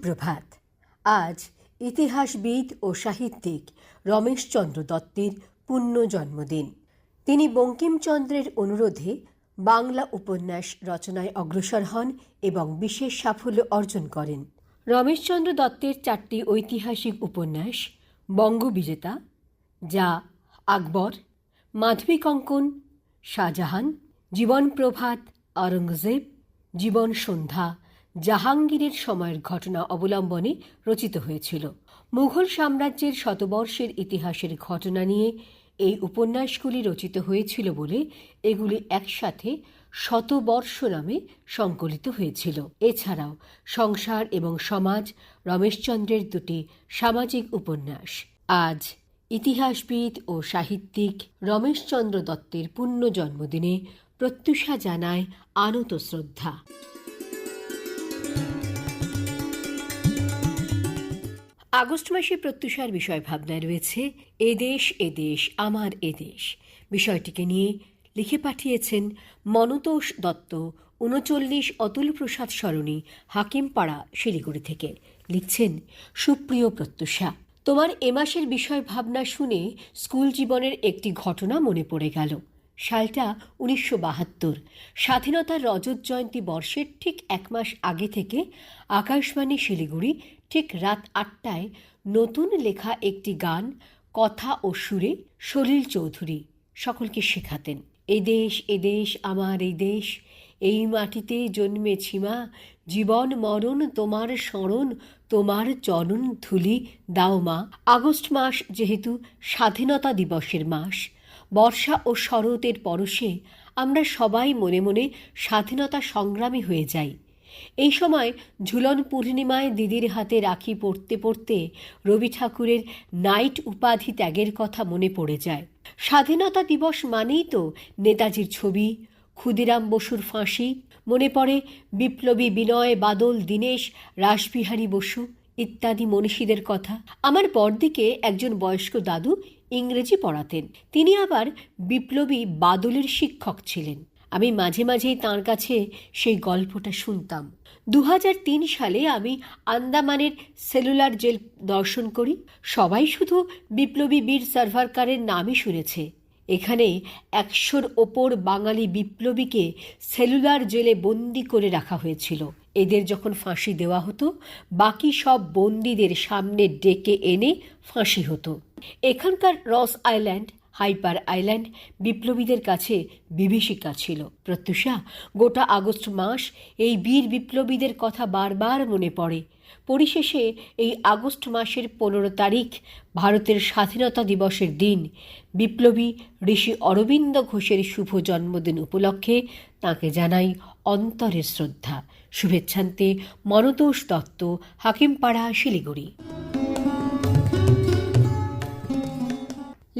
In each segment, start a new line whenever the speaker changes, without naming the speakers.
সুপ্রভাত। আজ ইতিহাসবিদ ও সাহিত্যিক রমেশচন্দ্র দত্তের পূর্ণ জন্মদিন। তিনি বঙ্কিমচন্দ্রের অনুরোধে বাংলা উপন্যাস রচনায় অগ্রসর হন এবং বিশেষ সাফল্য অর্জন করেন। রমেশচন্দ্র দত্তের চারটি ঐতিহাসিক উপন্যাস বঙ্গবিজেতা, যা আকবর মাধবী কঙ্কন শাহজাহান জীবন প্রভাত আওরঙ্গজেব, জীবন সন্ধ্যা জাহাঙ্গীরের সময়ের ঘটনা অবলম্বনে রচিত হয়েছিল। মুঘল সাম্রাজ্যের শতবর্ষের ইতিহাসের ঘটনা নিয়ে এই উপন্যাসগুলি রচিত হয়েছিল বলে এগুলি একসাথে শতবর্ষ নামে সংকলিত হয়েছিল। এছাড়াও সংসার এবং সমাজ রমেশচন্দ্রের দুটি সামাজিক উপন্যাস। আজ ইতিহাসবিদ ও সাহিত্যিক রমেশচন্দ্র দত্তের পূর্ণ জন্মদিনে প্রত্যুষা জানায় আনত শ্রদ্ধা আগস্ট মাসে প্রত্যুষার বিষয় ভাবনায় রয়েছে এদেশ এদেশ আমার এদেশ বিষয়টিকে নিয়ে লিখে পাঠিয়েছেন মনতোষ দত্ত, উনচল্লিশ অতুল প্রসাদ সরণি, হাকিমপাড়া, শিলিগুড়ি থেকে। লিখছেন, সুপ্রিয় প্রত্যুষা, তোমার এ মাসের বিষয় ভাবনা শুনে স্কুল জীবনের একটি ঘটনা মনে পড়ে গেল। সালটা উনিশশো বাহাত্তর। স্বাধীনতার রজত জয়ন্তী বর্ষের ঠিক এক মাস আগে থেকে আকাশবাণী শিলিগুড়ি ঠিক রাত আটটায় নতুন লেখা একটি গান, কথা ও সুরে সলিল চৌধুরী সকলকে শেখাতেন। এ দেশ এ দেশ, আমার এই দেশ, এই মাটিতে জন্মেছি মা, জীবন, মরণ, তোমার স্মরণ, তোমার চরণ ধুলি দাও মা। আগস্ট মাস যেহেতু স্বাধীনতা দিবসের মাস, বর্ষা ও শরতের পরশে আমরা সবাই মনে মনে স্বাধীনতা সংগ্রামী হয়ে যাই। এই সময় ঝুলন পূর্ণিমায় দিদির হাতে রাখি পড়তে পড়তে রবি ঠাকুরের নাইট উপাধি ত্যাগের কথা মনে পড়ে যায়। স্বাধীনতা দিবস মানেই তো নেতাজির ছবি, ক্ষুদিরাম বসুর ফাঁসি, মনে পড়ে বিপ্লবী বিনয়, বাদল, দীনেশ, রাসবিহারী বসু ইত্যাদি মনীষীদের কথা। আমার পরদিকে একজন বয়স্ক দাদু ইংরেজি পড়াতেন। তিনি আবার বিপ্লবী বাদলের শিক্ষক ছিলেন। আমি মাঝে মাঝেই তাঁর কাছে সেই গল্পটা শুনতাম। দু হাজার তিন সালে আমি আন্দামানের সেলুলার জেল দর্শন করি। সবাই শুধু বিপ্লবী বীর সার্ভারকারের নামই শুনেছে। এখানে একশোর ওপর বাঙালি বিপ্লবীকে সেলুলার জেলে বন্দি করে রাখা হয়েছিল। এদের যখন ফাঁসি দেওয়া হতো, বাকি সব বন্দীদের সামনে ডেকে এনে ফাঁসি হতো। এখানকার রস আইল্যান্ড হাইপার আইল্যান্ড বিপ্লবীদের কাছে বিভীষিকা ছিল। প্রত্যুষা, গোটা আগস্ট মাস এই বীর বিপ্লবীদের কথা বারবার মনে পড়ে। পরিশেষে এই আগস্ট মাসের পনেরো তারিখ ভারতের স্বাধীনতা দিবসের দিন বিপ্লবী ঋষি অরবিন্দ ঘোষের শুভ জন্মদিন উপলক্ষে তাকে জানাই অন্তরের শ্রদ্ধা। শুভেচ্ছান্তে মনতোষ দত্ত, হাকিমপাড়া শিলিগুড়ি।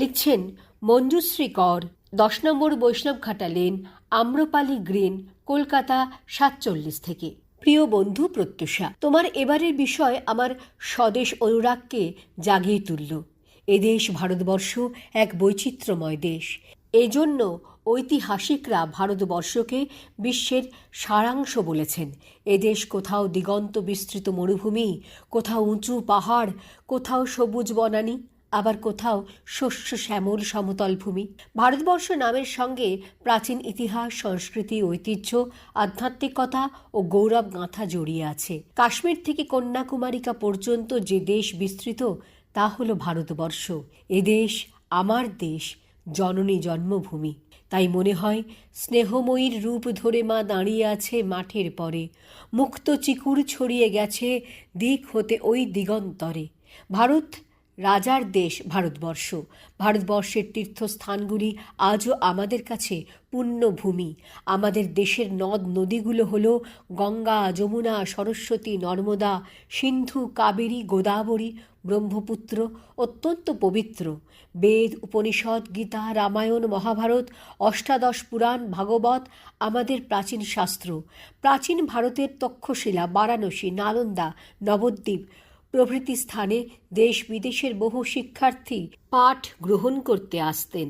লিখছেন মঞ্জুশ্রী কর, দশ number Baishnabghata lane, Amrapali green, Kolkata সাতচল্লিশ থেকে। প্রিয় বন্ধু প্রত্যুষা, তোমার এবারের বিষয় আমার স্বদেশ অনুরাগকে জাগিয়ে তুলল। এদেশ ভারতবর্ষ এক বৈচিত্র্যময় দেশ। এজন্য ঐতিহাসিকরা ভারতবর্ষকে বিশ্বের সারাংশ বলেছেন। এদেশ কোথাও দিগন্ত বিস্তৃত মরুভূমি, কোথাও উঁচু পাহাড়, কোথাও সবুজ বনানী আবার কোথাও শস্য শ্যামল সমতল ভূমি। ভারতবর্ষ নামের সঙ্গে প্রাচীন ইতিহাস, সংস্কৃতি, ঐতিহ্য, আধ্যাত্মিকতা ও গৌরব গাঁথা জড়িয়ে আছে। কাশ্মীর থেকে কন্যাকুমারিকা পর্যন্ত যে দেশ বিস্তৃত, তা হলো ভারতবর্ষ। এ দেশ আমার দেশ, জননী জন্মভূমি। তাই মনে হয়, স্নেহময়ীর রূপ ধরে মা দাঁড়িয়ে আছে মাঠের পরে। মুক্ত চিকুর ছড়িয়ে গেছে দিক হতে ওই দিগন্তরে। ভারত রাজার দেশ ভারতবর্ষ। ভারতবর্ষের তীর্থস্থানগুলি আজও আমাদের কাছে পুণ্যভূমি। আমাদের দেশের নদ নদীগুলো হল গঙ্গা, যমুনা, সরস্বতী, নর্মদা, সিন্ধু, কাবেরী, গোদাবরী, ব্রহ্মপুত্র, অত্যন্ত পবিত্র। বেদ, উপনিষদ, গীতা, রামায়ণ, মহাভারত, অষ্টাদশ পুরাণ, ভাগবত আমাদের প্রাচীন শাস্ত্র। প্রাচীন ভারতের তক্ষশিলা, বারাণসী, নালন্দা, নবদ্বীপ প্রভৃতি স্থানে দেশ বিদেশের বহু শিক্ষার্থী পাঠ গ্রহণ করতে আসতেন।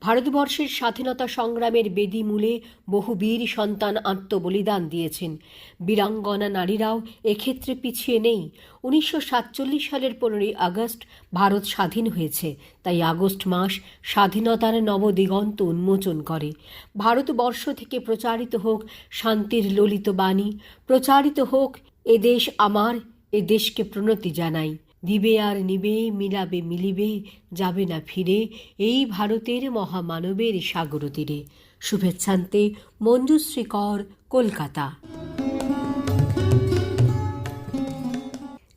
ভারতবর্ষের স্বাধীনতা সংগ্রামের বেদি মূলে বহু বীর সন্তান আত্মবলিদান দিয়েছেন। বীরাঙ্গনা নারীরাও এক্ষেত্রে পিছিয়ে নেই। উনিশশো সাতচল্লিশ সালের পনেরোই আগস্ট ভারত স্বাধীন হয়েছে। তাই আগস্ট মাস স্বাধীনতার নবদিগন্ত উন্মোচন করে। ভারতবর্ষ থেকে প্রচারিত হোক শান্তির ললিত বাণী, প্রচারিত হোক এদেশ আমার এ দেশকে প্রণতি জানাই। দিবে আর নিবে, মিলাবে, মিলিবে, যাবে না ফিরে এই ভারতের মহামানবের সাগর তীরে। শুভেচ্ছান্তে, মঞ্জুশ্রী কর, কলকাতা।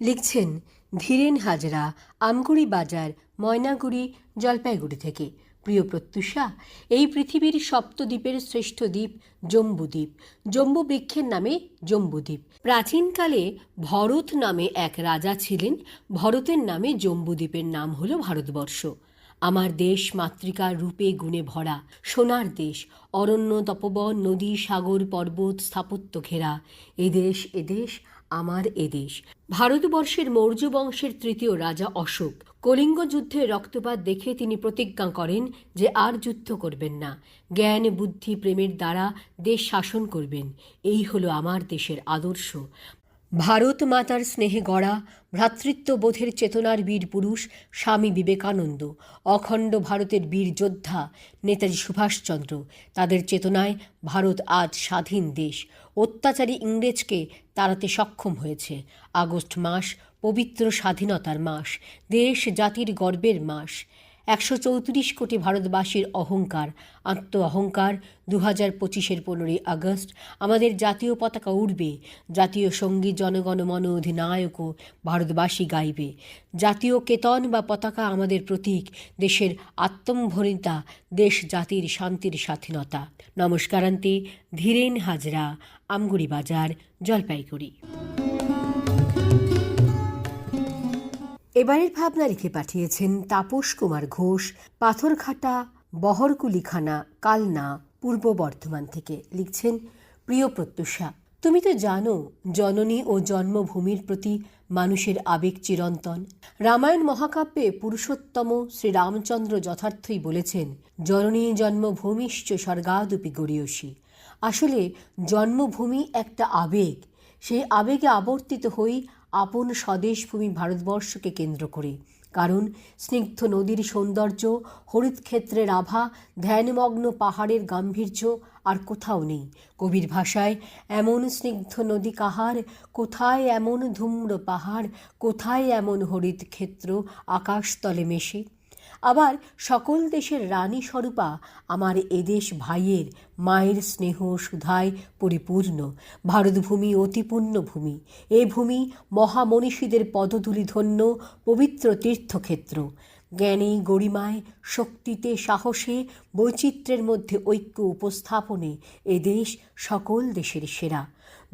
লিখছেন ধীরেন হাজরা, আমগুড়ি বাজার, ময়নাগুড়ি, জলপাইগুড়ি থেকে। প্রিয় প্রত্যুষা, এই পৃথিবীর সপ্তদ্বীপের শ্রেষ্ঠ দ্বীপ জম্বুদ্বীপ। জম্বু বৃক্ষের নামে জম্বুদ্বীপ। প্রাচীনকালে ভরত নামে এক রাজা ছিলেন। ভরতের নামে জম্বুদ্বীপের নাম হল ভারতবর্ষ। আমার দেশ মাতৃকার রূপে গুণে ভরা, সোনার দেশ। অরণ্য, তপবন, নদী, সাগর, পর্বত, স্থাপত্য ঘেরা। এদেশ এদেশ, আমার এদেশ। ভারতবর্ষের মৌর্য বংশের তৃতীয় রাজা অশোক। কলিঙ্গ যুদ্ধে রক্তপাত দেখে তিনি প্রতিজ্ঞা করেন যে আর যুদ্ধ করবেন না। জ্ঞান, বুদ্ধি, প্রেমের দ্বারা দেশ শাসন করবেন। এই হলো আমার দেশের আদর্শ। ভারত মাতার স্নেহে গড়া ভ্রাতৃত্ববোধের চেতনার বীর পুরুষ স্বামী বিবেকানন্দ, অখণ্ড ভারতের বীর যোদ্ধা নেতাজি সুভাষচন্দ্র। তাদের চেতনায় ভারত আজ স্বাধীন দেশ। অত্যাচারী ইংরেজকে তাড়াতে সক্ষম হয়েছে। আগস্ট মাস পবিত্র স্বাধীনতার মাস, দেশ জাতির গর্বের মাস। একশো চৌত্রিশ কোটি ভারতবাসীর অহংকার আত্ম অহংকার দু হাজার পঁচিশের পনেরোই আগস্ট, আমাদের জাতীয় পতাকা উড়বে, জাতীয় সংগীত জনগণ মন অধিনায়কও ভারতবাসী গাইবে। জাতীয় কেতন বা পতাকা আমাদের প্রতীক, দেশের আত্মম্ভরিতা, দেশ জাতির শান্তির স্বাধীনতা। নমস্কারান্তে, ধীরেন হাজরা, আমগুড়ি বাজার, জলপাইগুড়ি। এবারের ভাবনা লিখে পাঠিয়েছেন তাপস কুমার ঘোষ, পাথরঘাটা, বহরকুলিখানা, কালনা, পূর্ব বর্ধমান থেকে লিখছেন প্রিয় প্রত্যুষা। তুমি তো জানো, জননী ও জন্মভূমির প্রতি মানুষের আবেগ চিরন্তন। রামায়ণ মহাকাব্যে পুরুষোত্তম শ্রীরামচন্দ্র যথার্থই বলেছেন, জননী জন্মভূমিশ্চ স্বর্গাদুপি গড়িয়সী। আসলে জন্মভূমি একটা আবেগ। সেই আবেগে আবর্তিত হই আপন স্বদেশভূমি ভারতবর্ষকে কেন্দ্র করে। কারণ স্নিগ্ধ নদীর সৌন্দর্য হরিৎক্ষেত্রের আভা, ধ্যানমগ্ন পাহাড়ের গাম্ভীর্য আর কোথাও নেই। কবির ভাষায়, এমন স্নিগ্ধ নদী কাহার? কোথায় এমন ধূম্র পাহাড়? কোথায় এমন হরিৎক্ষেত্র আকাশতলে মেশে। আবার সকল দেশের রানী স্বরূপা আমার এদেশ ভাইয়ের মায়ের স্নেহ সুধায় পরিপূর্ণ। ভারতভূমি অতিপূর্ণ ভূমি এ ভূমি মহামনীষীদের পদধূলি ধন্য পবিত্র তীর্থক্ষেত্র। জ্ঞানী গরিমায় শক্তিতে, সাহসে, বৈচিত্র্যের মধ্যে ঐক্য উপস্থাপনে এ দেশ সকল দেশের সেরা।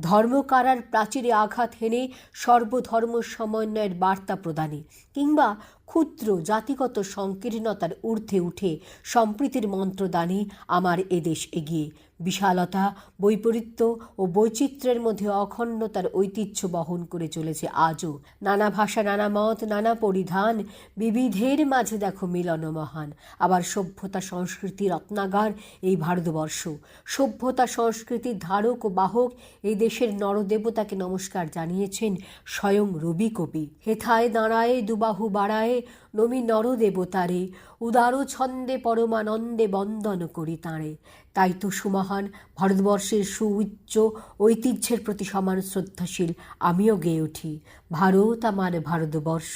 ধর্মকারার প্রাচীরে আঘাত হেনে সর্বধর্ম সমন্বয়ের বার্তা প্রদানে কিংবা ক্ষুদ্র জাতিগত সংকীর্ণতার ঊর্ধ্বে উঠে সম্প্রীতির মন্ত্রদানে আমার এদেশ এগিয়ে। বিশালতা, বৈপরীত্য ও বৈচিত্র্যের মধ্যে অখণ্ডতার ঐতিহ্য বহন করে চলেছে আজও। নানা ভাষা, নানা মত, নানা পরিধান, বিবিধের মাঝে দেখো মিলন মহান। আবার সভ্যতা সংস্কৃতি রত্নাগার এই ভারতবর্ষ। সভ্যতা সংস্কৃতির ধারক ও বাহক এই দেশের নরদেবতাকে নমস্কার জানিয়েছেন স্বয়ং রবি কবি। হেথায় দাঁড়ায়, দুবাহু বাড়ায়, নমি নরদেবতারে, উদার ছন্দে পরমানন্দে বন্দন করি তাঁরে। তাই তো সুমহান, ভারতবর্ষের সুউচ্চ ঐতিহ্যের প্রতি সমান শ্রদ্ধাশীল, আমিও গেয়ে উঠি। ভারত আমার ভারতবর্ষ,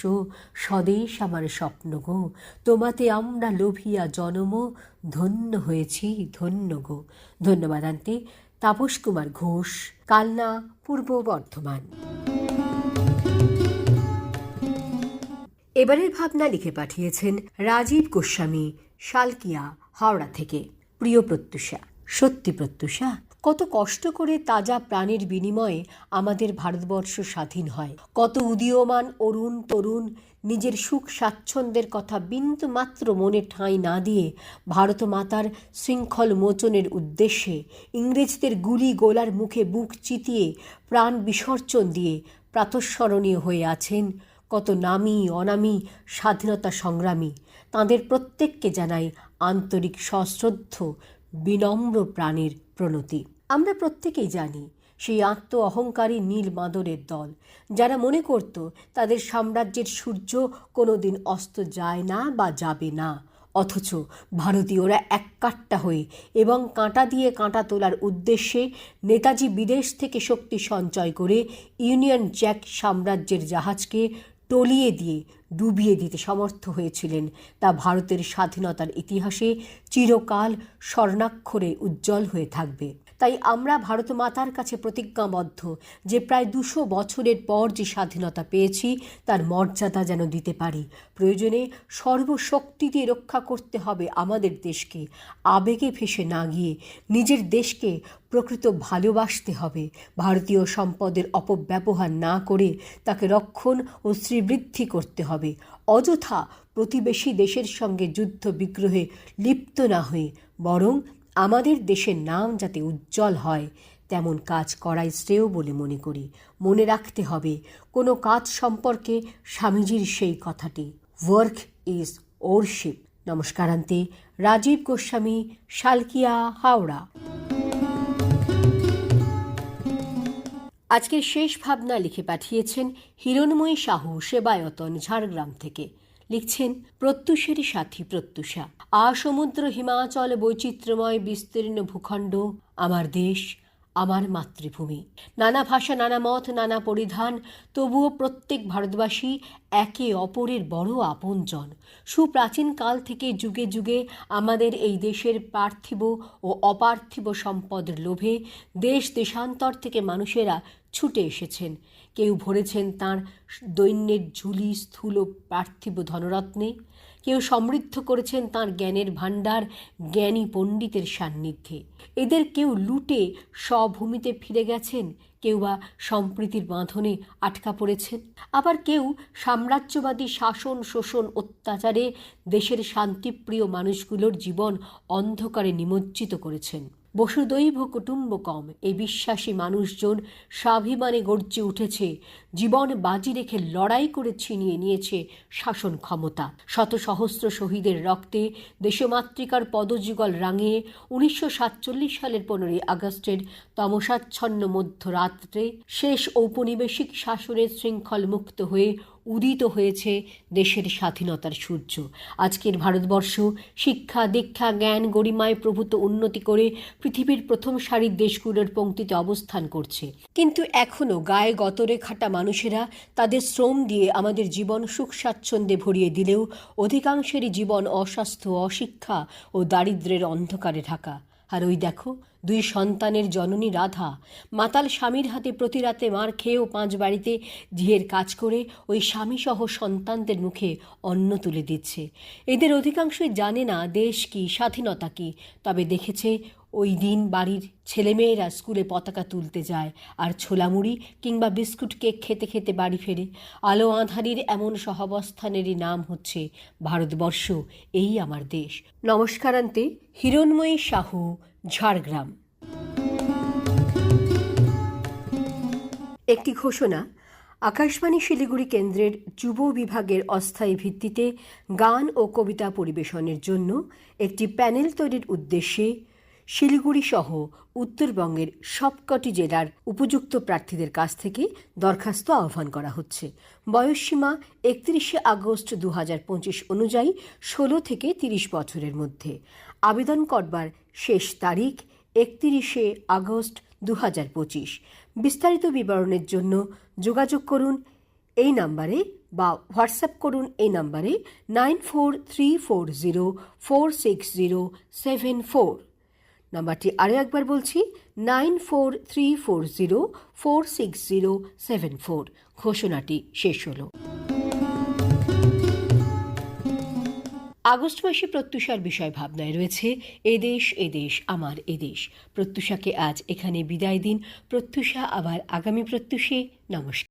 স্বদেশ আমার স্বপ্ন গো। তোমাতে আমরা লোভিয়া জনম, ধন্য হয়েছি, ধন্য গো। ধন্যবাদ আনতে তাপস কুমার ঘোষ, কালনা, পূর্ব বর্ধমান। এবারের ভাবনা লিখে পাঠিয়েছেন রাজীব গোস্বামী, শালকিয়া, হাওড়া থেকে। প্রিয় প্রত্যুষা, সত্যি প্রত্যুষা, কত কষ্ট করে তাজা প্রাণের বিনিময়ে আমাদের ভারতবর্ষ স্বাধীন হয়। কত উদীয়মান অরুণ তরুণ নিজের সুখ স্বাচ্ছন্দ্যের কথা বিন্দু মাত্র মনে ঠাঁই না দিয়ে ভারত মাতার শৃঙ্খল মোচনের উদ্দেশ্যে ইংরেজদের গুলি গোলার মুখে বুক চিতিয়ে প্রাণ বিসর্জন দিয়ে প্রাতঃস্মরণীয় হয়ে আছেন কত নামী অনামী স্বাধীনতা সংগ্রামী। তাঁদের প্রত্যেককে জানাই আন্তরিক সশ্রদ্ধ, বিনম্র প্রাণের প্রণতি। আমরা প্রত্যেকেই জানি, সেই আত্ম অহংকারী নীল মাদরের দল, যারা মনে করত তাদের সাম্রাজ্যের সূর্য কোনোদিন অস্ত যায় না বা যাবে না। অথচ ভারতীয়রা এককাট্টা হয়ে এবং কাঁটা দিয়ে কাঁটা তোলার উদ্দেশ্যে নেতাজি বিদেশ থেকে শক্তি সঞ্চয় করে ইউনিয়ন জ্যাক সাম্রাজ্যের জাহাজকে টলিয়ে দিয়ে, ডুবিয়ে দিতে সমর্থ হয়েছিলেন। তা ভারতের স্বাধীনতার ইতিহাসে চিরকাল স্বর্ণাক্ষরে উজ্জ্বল হয়ে থাকবে। তাই আমরা ভারত মাতার কাছে প্রতিজ্ঞাবদ্ধ যে প্রায় দুশো বছরের পর যে স্বাধীনতা পেয়েছি, তার মর্যাদা যেন দিতে পারি। প্রয়োজনে সর্বশক্তি দিয়ে রক্ষা করতে হবে আমাদের দেশকে। আবেগে ভেসে না গিয়ে নিজের দেশকে প্রকৃত ভালোবাসতে হবে। ভারতীয় সম্পদের অপব্যবহার না করে তাকে রক্ষণ ও শ্রীবৃদ্ধি করতে হবে। অযথা প্রতিবেশী দেশের সঙ্গে যুদ্ধ বিগ্রহে লিপ্ত না হয়ে বরং আমাদের দেশের নাম যাতে উজ্জ্বল হয়, তেমন কাজ করাই শ্রেয় বলে মনে করি। মনে রাখতে হবে, কোনো কাজ সম্পর্কে স্বামীজির সেই কথাটি ওয়ার্ক ইজ ওরশিপ নমস্কারান্তে রাজীব গোস্বামী, শালকিয়া, হাওড়া। আজকের শেষ ভাবনা লিখে পাঠিয়েছেন হিরণময়ী সাহু, সেবায়তন, ঝাড়গ্রাম থেকে। লিখছেন প্রত্যুষের সাথী প্রত্যুষা। আ সমুদ্র হিমাচল বৈচিত্র্যময় বিস্তীর্ণ ভূখণ্ড, আমার দেশ, আমার মাতৃভূমি। নানা ভাষা, নানা মত, নানা পরিধান, তবুও প্রত্যেক ভারতবাসী একে অপরের বড় আপনজন। সুপ্রাচীন কাল থেকে যুগে যুগে আমাদের এই দেশের পার্থিব ও অপার্থিব সম্পদের লোভে দেশ দেশান্তর থেকে মানুষেরা ছুটে এসেছেন। কেউ ভরেছেন তাঁর দৈন্যের ঝুলি স্থূল পার্থিব ধনরত্নে, কেউ সমৃদ্ধ করেছেন তাঁর জ্ঞানের ভাণ্ডার জ্ঞানী পণ্ডিতের সান্নিধ্যে। এদের কেউ লুটে স্বভূমিতে ফিরে গেছেন, কেউ বা সম্প্রীতির বাঁধনে আটকা পড়েছেন। আবার কেউ সাম্রাজ্যবাদী শাসন, শোষণ, অত্যাচারে দেশের শান্তিপ্রিয় মানুষগুলোর জীবন অন্ধকারে নিমজ্জিত করেছেন। বসুদৈব কুটুম্বকম এই বিশ্বাসী মানুষজন স্বাভিমানে গর্জে উঠেছে। জীবন বাজি রেখে লড়াই করে ছিনিয়ে নিয়েছে শাসন ক্ষমতা। শত সহস্র শহীদের রক্তে দেশমাতৃকার পদযুগল রাঙিয়ে উনিশশো সাতচল্লিশ সালের পনেরোই আগস্টের তমসাচ্ছন্ন মধ্যরাত্রে শেষ ঔপনিবেশিক শাসনের শৃঙ্খল মুক্ত হয়ে উদিত হয়েছে দেশের স্বাধীনতার সূর্য। আজকের ভারতবর্ষ শিক্ষা, দীক্ষা, জ্ঞান, গরিমায় প্রভূত উন্নতি করে পৃথিবীর প্রথম সারির দেশগুলোর পংক্তিতে অবস্থান করছে। কিন্তু এখনও গায়ে গতরে খাটা মানুষেরা তাদের শ্রম দিয়ে আমাদের জীবন সুখ স্বাচ্ছন্দ্যে ভরিয়ে দিলেও অধিকাংশেরই জীবন অস্বাস্থ্য, অশিক্ষা ও দারিদ্র্যের অন্ধকারে ঢাকা। আর ওই দেখো, দুই সন্তানের জননী রাধা। মাতাল স্বামীর হাতে প্রতি রাতে মার খেয়েও পাঁচ বাড়িতে ঝিয়ের কাজ করে ওই স্বামীসহ সন্তানদের মুখে অন্ন তুলে দিচ্ছে। এদের অধিকাংশই জানে না দেশ কি, স্বাধীনতা কি। তবে দেখেছে ওই দিন বাড়ির ছেলেমেয়েরা স্কুলে পতাকা তুলতে যায় আর ছোলামুড়ি কিংবা বিস্কুট কেক খেতে খেতে বাড়ি ফেরে। আলো আঁধারির এমন সহাবস্থানেরই নাম হচ্ছে ভারতবর্ষ, এই আমার দেশ। নমস্কারান্তে হিরণময়ী সাহু ঝাড়গ্রাম। একটি ঘোষণা, আকাশবাণী শিলিগুড়ি কেন্দ্রের যুব বিভাগের অস্থায়ী ভিত্তিতে গান ও কবিতা পরিবেশনের জন্য একটি প্যানেল তৈরির উদ্দেশ্যে শিলিগুড়ি সহ উত্তরবঙ্গের সবকটি জেলার উপযুক্ত প্রার্থীদের কাছ থেকে দরখাস্ত আহ্বান করা হচ্ছে। বয়সসীমা একত্রিশে আগস্ট দু হাজার পঁচিশ অনুযায়ী ষোলো থেকে তিরিশ বছরের মধ্যে। আবেদন করবার শেষ তারিখ একত্রিশে আগস্ট দু হাজার পঁচিশ। বিস্তারিত বিবরণের জন্য যোগাযোগ করুন এই নাম্বারে বা হোয়াটসঅ্যাপ করুন এই নাম্বারে nine four three four zero four six zero seven four. নাম্বারটি আরও একবার বলছি, nine four three four zero four six zero seven four. ঘোষণাটি শেষ হলো। আগস্ট মাসে প্রত্যুষার বিষয় ভাবনায় রয়েছে এদেশ এদেশ আমার এদেশ প্রত্যুষাকে আজ এখানে বিদায় দিন। প্রত্যুষা আবার আগামী প্রত্যুষে। নমস্কার।